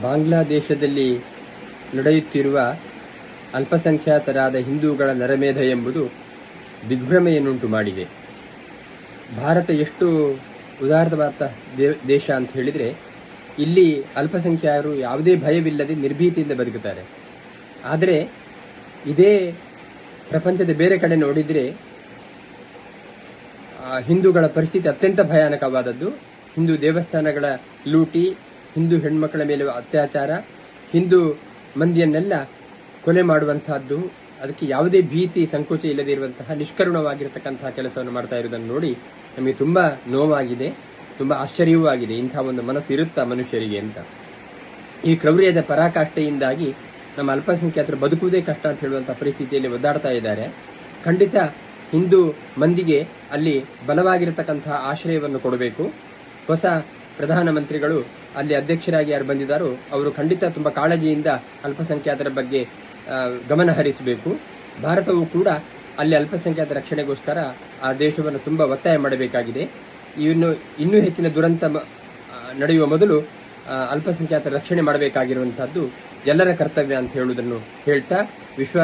ಬಾಂಗ್ಲಾದೇಶದಲ್ಲಿ ನಡೆಯುತ್ತಿರುವ ಅಲ್ಪಸಂಖ್ಯಾತರಾದ ಹಿಂದೂಗಳ ನರಮೇಧ ಎಂಬುದು ದಿಗ್ಭ್ರಮೆಯನ್ನುಂಟು ಮಾಡಿದೆ. ಭಾರತ ಎಷ್ಟು ಉದಾರವಾದ ದೇಶ ಅಂತ ಹೇಳಿದರೆ, ಇಲ್ಲಿ ಅಲ್ಪಸಂಖ್ಯಾತರು ಯಾವುದೇ ಭಯವಿಲ್ಲದೆ ನಿರ್ಭೀತಿಯಿಂದ ಬದುಕುತ್ತಾರೆ. ಆದರೆ, ಇದೇ ಪ್ರಪಂಚದ ಬೇರೆ ಕಡೆ ನೋಡಿದರೆ ಹಿಂದೂಗಳ ಪರಿಸ್ಥಿತಿ ಅತ್ಯಂತ ಭಯಾನಕವಾದದ್ದು. ಹಿಂದೂ ದೇವಸ್ಥಾನಗಳ ಲೂಟಿ ಹಿಂದೂ ಹೆಣ್ಮಕ್ಕಳ ಮೇಲೆ ಅತ್ಯಾಚಾರ, ಹಿಂದೂ ಮಂದಿಯನ್ನೆಲ್ಲ ಕೊಲೆ ಮಾಡುವಂತಹದ್ದು ಅದಕ್ಕೆ ಯಾವುದೇ ಭೀತಿ, ಸಂಕೋಚ ಇಲ್ಲದೆ ಇರುವಂತಹ ನಿಷ್ಕರುಣವಾಗಿರತಕ್ಕಂತಹ ಕೆಲಸವನ್ನು ಮಾಡ್ತಾ ಇರುವುದನ್ನು ನೋಡಿ ನಮಗೆ ತುಂಬಾ ನೋವಾಗಿದೆ, ತುಂಬಾ ಆಶ್ಚರ್ಯವೂ ಆಗಿದೆ. ಇಂತಹ ಒಂದು ಮನಸ್ಸು ಇರುತ್ತಾ ಮನುಷ್ಯರಿಗೆ ಅಂತ. ಈ ಕ್ರೌರ್ಯದ ಪರಾಕಾಷ್ಠೆಯಿಂದಾಗಿ ನಮ್ಮ ಅಲ್ಪಸಂಖ್ಯಾತರು ಬದುಕುವುದೇ ಕಷ್ಟ ಅಂತ ಹೇಳುವಂತಹ ಪರಿಸ್ಥಿತಿಯಲ್ಲಿ ಒದ್ದಾಡ್ತಾ ಇದ್ದಾರೆ. ಖಂಡಿತ ಹಿಂದೂ ಮಂದಿಗೆ ಅಲ್ಲಿ ಬಲವಾಗಿರತಕ್ಕಂತಹ ಆಶ್ರಯವನ್ನು ಕೊಡಬೇಕು. ಹೊಸ ಪ್ರಧಾನಮಂತ್ರಿಗಳು ಅಲ್ಲಿ ಅಧ್ಯಕ್ಷರಾಗಿ ಯಾರು ಬಂದಿದ್ದಾರೋ ಅವರು ಖಂಡಿತ ತುಂಬಾ ಕಾಳಜಿಯಿಂದ ಅಲ್ಪಸಂಖ್ಯಾತರ ಬಗ್ಗೆ ಗಮನ ಹರಿಸಬೇಕು. ಭಾರತವು ಕೂಡ ಅಲ್ಲಿ ಅಲ್ಪಸಂಖ್ಯಾತ ರಕ್ಷಣೆಗೋಸ್ಕರ ಆ ದೇಶವನ್ನು ತುಂಬಾ ಒತ್ತಾಯ ಮಾಡಬೇಕಾಗಿದೆ. ಇನ್ನು, ಇನ್ನೂ ಹೆಚ್ಚಿನ ದುರಂತ ನಡೆಯುವ ಮೊದಲು ಅಲ್ಪಸಂಖ್ಯಾತ ರಕ್ಷಣೆ ಮಾಡಬೇಕಾಗಿರುವಂತಹದ್ದು ಎಲ್ಲರ ಕರ್ತವ್ಯ ಅಂತ ಹೇಳುವುದನ್ನು ಹೇಳ್ತಾ ವಿಶ್ವ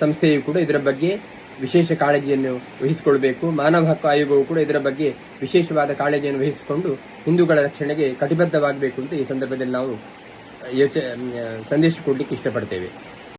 ಸಂಸ್ಥೆಯು ಕೂಡ ಇದರ ಬಗ್ಗೆ ವಿಶೇಷ ಕಾಳಜಿಯನ್ನು ವಹಿಸಿಕೊಳ್ಬೇಕು. ಮಾನವ ಹಕ್ಕು ಆಯೋಗವು ಕೂಡ ಇದರ ಬಗ್ಗೆ ವಿಶೇಷವಾದ ಕಾಳಜಿಯನ್ನು ವಹಿಸಿಕೊಂಡು ಹಿಂದೂಗಳ ರಕ್ಷಣೆಗೆ ಕಟಿಬದ್ಧವಾಗಬೇಕು ಅಂತ ಈ ಸಂದರ್ಭದಲ್ಲಿ ನಾವು ಸಂದೇಶ ಕೊಡಲಿಕ್ಕೆ ಇಷ್ಟಪಡ್ತೇವೆ.